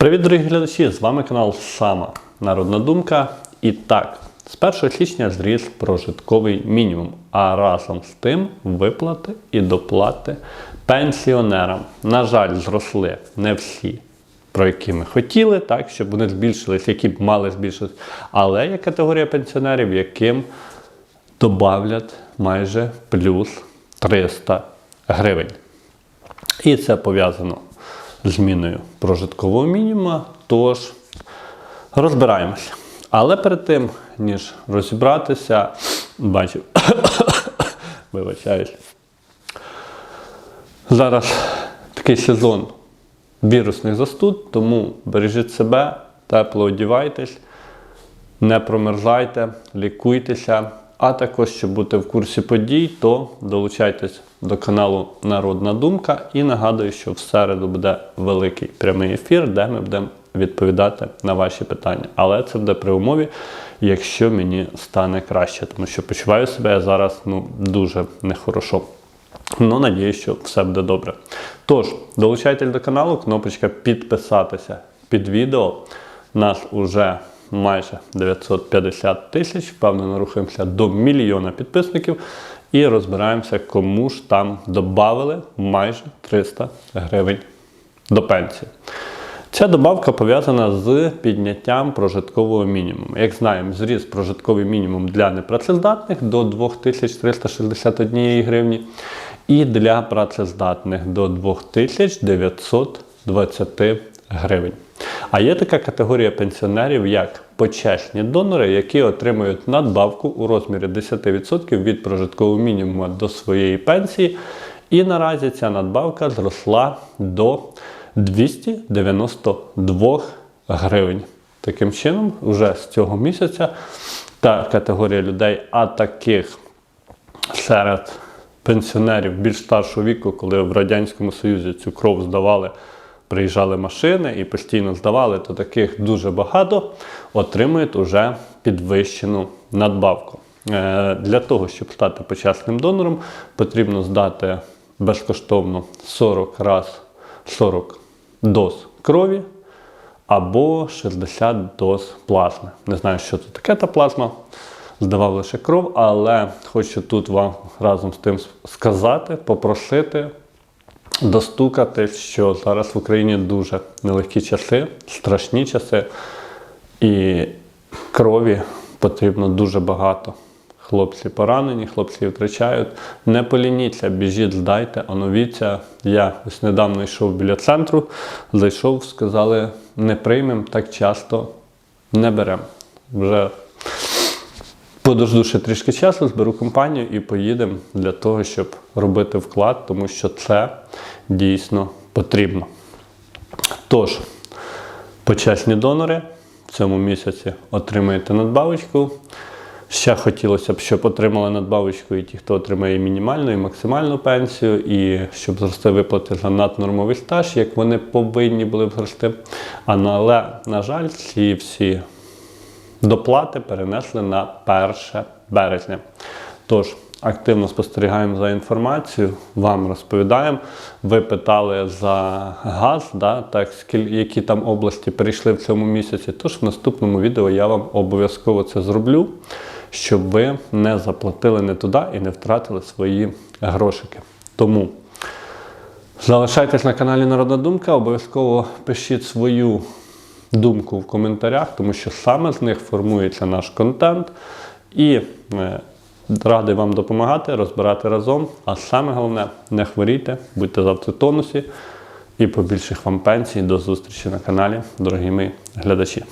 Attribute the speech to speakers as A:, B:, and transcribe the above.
A: Привіт, дорогі глядачі! З вами канал Сама Народна Думка. І так, з 1 січня зріс прожитковий мінімум, а разом з тим виплати і доплати пенсіонерам. На жаль, зросли не всі, про які ми хотіли, так, щоб вони збільшились, які б мали збільшитись. Але є категорія пенсіонерів, яким добавлять майже плюс 300 гривень. І це пов'язано зміною прожиткового мінімуму. Тож розбираємося. Але перед тим, ніж розібратися, бачив, вибачаюсь. Зараз такий сезон вірусних застуд, тому бережіть себе, тепло одівайтесь, не промерзайте, лікуйтеся. А також, щоб бути в курсі подій, то долучайтесь до каналу Народна Думка і нагадую, що в середу буде великий прямий ефір, де ми будемо відповідати на ваші питання. Але це буде при умові, якщо мені стане краще, тому що почуваю себе я зараз ну, дуже нехорошо. Ну, надіюсь, що все буде добре. Тож, долучайтесь до каналу, кнопочка підписатися під відео. Нас уже майже 950 тисяч. Впевнено, рухаємося до мільйона підписників і розбираємося, кому ж там додали майже 300 гривень до пенсії. Ця добавка пов'язана з підняттям прожиткового мінімуму. Як знаємо, зріс прожитковий мінімум для непрацездатних до 2361 гривні і для працездатних до 2920 гривень. А є така категорія пенсіонерів, як почесні донори, які отримують надбавку у розмірі 10% від прожиткового мінімуму до своєї пенсії. І наразі ця надбавка зросла до 292 гривень. Таким чином, вже з цього місяця та категорія людей, а таких серед пенсіонерів більш старшого віку, коли в Радянському Союзі цю кров здавали, приїжджали машини і постійно здавали, то таких дуже багато отримують уже підвищену надбавку. Е, Для того, щоб стати почесним донором, потрібно здати безкоштовно 40 раз 40 доз крові або 60 доз плазми. Не знаю, що це таке та плазма. Здавав лише кров, але хочу тут вам разом з тим сказати, попросити, достукати, що зараз в Україні дуже нелегкі часи, страшні часи, і крові потрібно дуже багато. Хлопці поранені, хлопці втрачають. Не полініться, біжіть, здайте, оновіться. Я ось недавно йшов біля центру, зайшов, сказали, не приймемо, так часто не беремо. Вже подожду ще трішки часу, зберу компанію і поїдемо для того, щоб робити вклад, тому що це дійсно потрібно. Тож, почесні донори в цьому місяці отримаєте надбавочку. Ще хотілося б, щоб отримали надбавочку і ті, хто отримає мінімальну і максимальну пенсію, і щоб зрости виплати за наднормовий стаж, як вони повинні були б зрости. Але, на жаль, ці всі доплати перенесли на 1 березня. Тож, активно спостерігаємо за інформацією, вам розповідаємо. Ви питали за газ, да, так, які там області перейшли в цьому місяці. Тож в наступному відео я вам обов'язково це зроблю, щоб ви не заплатили не туди і не втратили свої грошики. Тому залишайтесь на каналі Народна Думка, обов'язково пишіть свою думку в коментарях, тому що саме з них формується наш контент. І е, радий вам допомагати, розбирати разом. А саме головне, не хворійте, будьте завтра в тонусі і побільших вам пенсій. До зустрічі на каналі, дорогі мої глядачі.